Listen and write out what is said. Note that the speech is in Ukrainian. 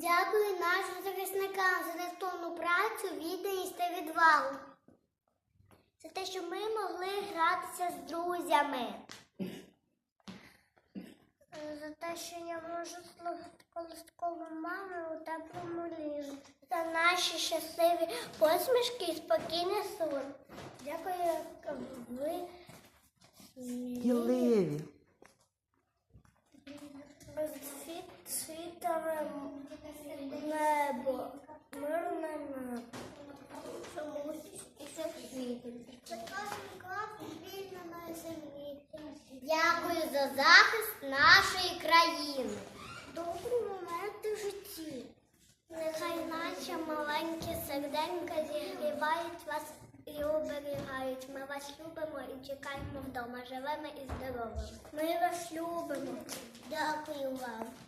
Дякую нашим захисникам за невтомну працю, відданість та відвагу. За те, що ми могли гратися з друзями. За те, що я можу слухати колискову маму у теплому ліжі. За наші щасливі посмішки і спокійний сон. Дякую, ви Сміливі. світ землі. Дякую за захист нашої країни. Добрі моменти в житті. Нехай наші маленькі серденька зігрівають вас і оберігають. Ми вас любимо і чекаємо вдома живими і здоровими. Ми вас любимо. Дякую вам.